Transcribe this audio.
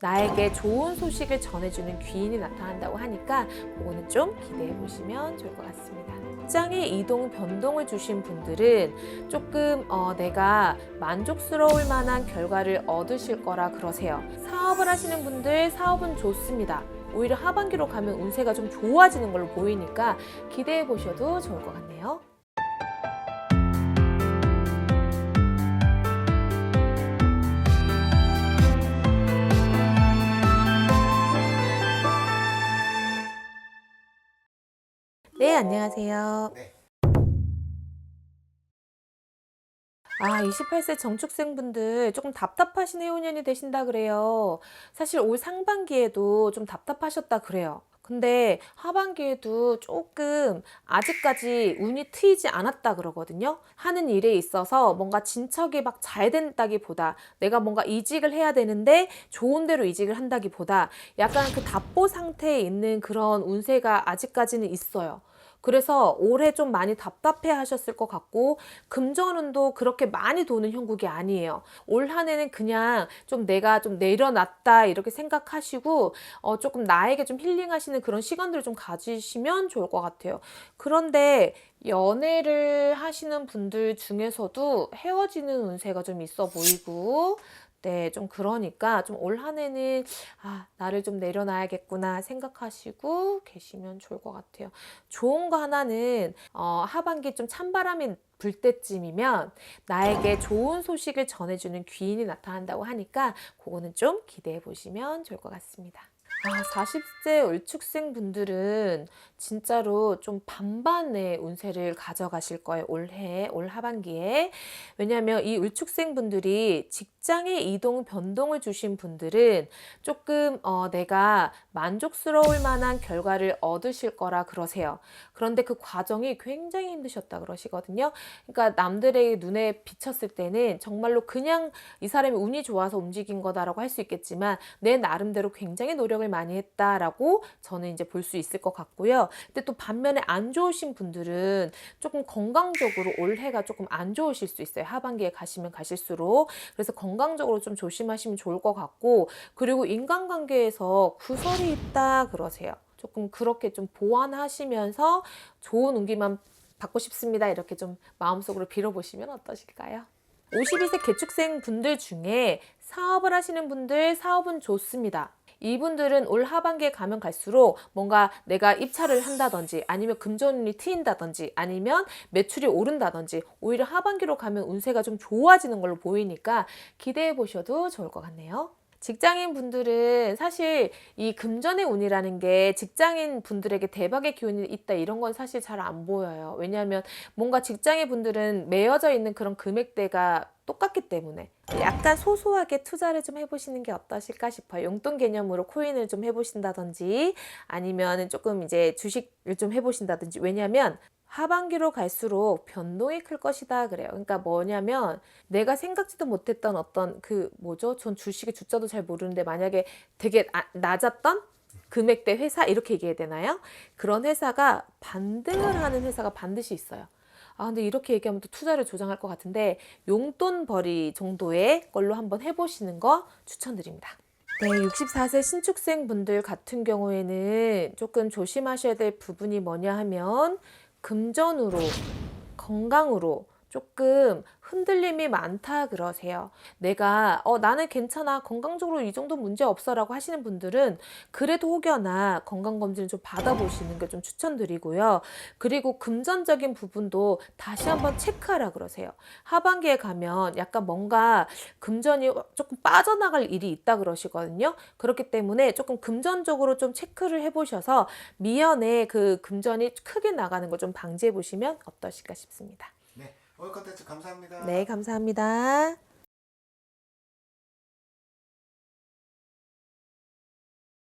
나에게 좋은 소식을 전해주는 귀인이 나타난다고 하니까 그거는 좀 기대해 보시면 좋을 것 같습니다. 직장의 이동 변동을 주신 분들은 조금 어, 내가 만족스러울 만한 결과를 얻으실 거라 그러세요. 사업을 하시는 분들 사업은 좋습니다. 오히려 하반기로 가면 운세가 좀 좋아지는 걸로 보이니까 기대해 보셔도 좋을 것 같네요. 네, 안녕하세요. 네. 아, 28세 정축생분들 조금 답답하신 해운년이 되신다 그래요. 사실 올 상반기에도 좀 답답하셨다 그래요. 근데 하반기에도 조금 아직까지 운이 트이지 않았다 그러거든요. 하는 일에 있어서 뭔가 진척이 막 잘 된다기보다 내가 뭔가 이직을 해야 되는데 좋은 대로 이직을 한다기보다 약간 그 답보 상태에 있는 그런 운세가 아직까지는 있어요. 그래서 올해 좀 많이 답답해 하셨을 것 같고 금전운도 그렇게 많이 도는 형국이 아니에요. 올 한 해는 그냥 좀 내가 좀 내려놨다 이렇게 생각하시고 어 조금 나에게 좀 힐링하시는 그런 시간들을 좀 가지시면 좋을 것 같아요. 그런데 연애를 하시는 분들 중에서도 헤어지는 운세가 좀 있어 보이고 네, 좀 그러니까 좀 올 한 해는 아, 나를 좀 내려놔야겠구나 생각하시고 계시면 좋을 것 같아요. 좋은 거 하나는 어, 하반기 좀 찬바람이 불 때쯤이면 나에게 좋은 소식을 전해주는 귀인이 나타난다고 하니까 그거는 좀 기대해 보시면 좋을 것 같습니다. 아, 40세 을축생 분들은 진짜로 좀 반반의 운세를 가져가실 거예요. 올해, 올 하반기에. 왜냐하면 이 을축생 분들이 직 장의 이동 변동을 주신 분들은 조금 어, 내가 만족스러울 만한 결과를 얻으실 거라 그러세요. 그런데 그 과정이 굉장히 힘드셨다 그러시거든요. 그러니까 남들의 눈에 비쳤을 때는 정말로 그냥 이 사람이 운이 좋아서 움직인 거다라고 할 수 있겠지만 내 나름대로 굉장히 노력을 많이 했다라고 저는 이제 볼 수 있을 것 같고요. 근데 또 반면에 안 좋으신 분들은 조금 건강적으로 올해가 조금 안 좋으실 수 있어요. 하반기에 가시면 가실수록. 그래서 건 강적으로 좀 조심하시면 좋을 것 같고 그리고 인간관계에서 구설이 있다 그러세요. 조금 그렇게 좀 보완하시면서 좋은 운기만 받고 싶습니다. 이렇게 좀 마음속으로 빌어보시면 어떠실까요? 52세 개축생 분들 중에 사업을 하시는 분들 사업은 좋습니다. 이분들은 올 하반기에 가면 갈수록 뭔가 내가 입찰을 한다든지 아니면 금전운이 트인다든지 아니면 매출이 오른다든지 오히려 하반기로 가면 운세가 좀 좋아지는 걸로 보이니까 기대해 보셔도 좋을 것 같네요. 직장인 분들은 사실 이 금전의 운이라는 게 직장인 분들에게 대박의 기운이 있다 이런 건 사실 잘 안 보여요. 왜냐하면 뭔가 직장인 분들은 매여져 있는 그런 금액대가 똑같기 때문에 약간 소소하게 투자를 좀 해보시는 게 어떠실까 싶어요. 용돈 개념으로 코인을 좀 해보신다든지 아니면 조금 이제 주식을 좀 해보신다든지 왜냐하면 하반기로 갈수록 변동이 클 것이다 그래요. 그러니까 뭐냐면 내가 생각지도 못했던 어떤 그 뭐죠? 전 주식의 주자도 잘 모르는데 만약에 되게 아- 낮았던 금액대 회사 이렇게 얘기해야 되나요? 그런 회사가 반등을 하는 회사가 반드시 있어요. 아, 근데 이렇게 얘기하면 또 투자를 조장할 것 같은데 용돈 벌이 정도의 걸로 한번 해보시는 거 추천드립니다. 네, 64세 신축생 분들 같은 경우에는 조금 조심하셔야 될 부분이 뭐냐 하면 금전으로, 건강으로 조금 흔들림이 많다 그러세요. 내가 어 나는 괜찮아 건강적으로 이 정도 문제 없어라고 하시는 분들은 그래도 혹여나 건강 검진을 좀 받아보시는 걸좀 추천드리고요. 그리고 금전적인 부분도 다시 한번 체크하라 그러세요. 하반기에 가면 약간 뭔가 금전이 조금 빠져나갈 일이 있다 그러시거든요. 그렇기 때문에 조금 금전적으로 좀 체크를 해보셔서 미연에 그 금전이 크게 나가는 걸 좀 방지해 보시면 어떠실까 싶습니다. 네. 오늘 컨텐츠 감사합니다. 네, 감사합니다.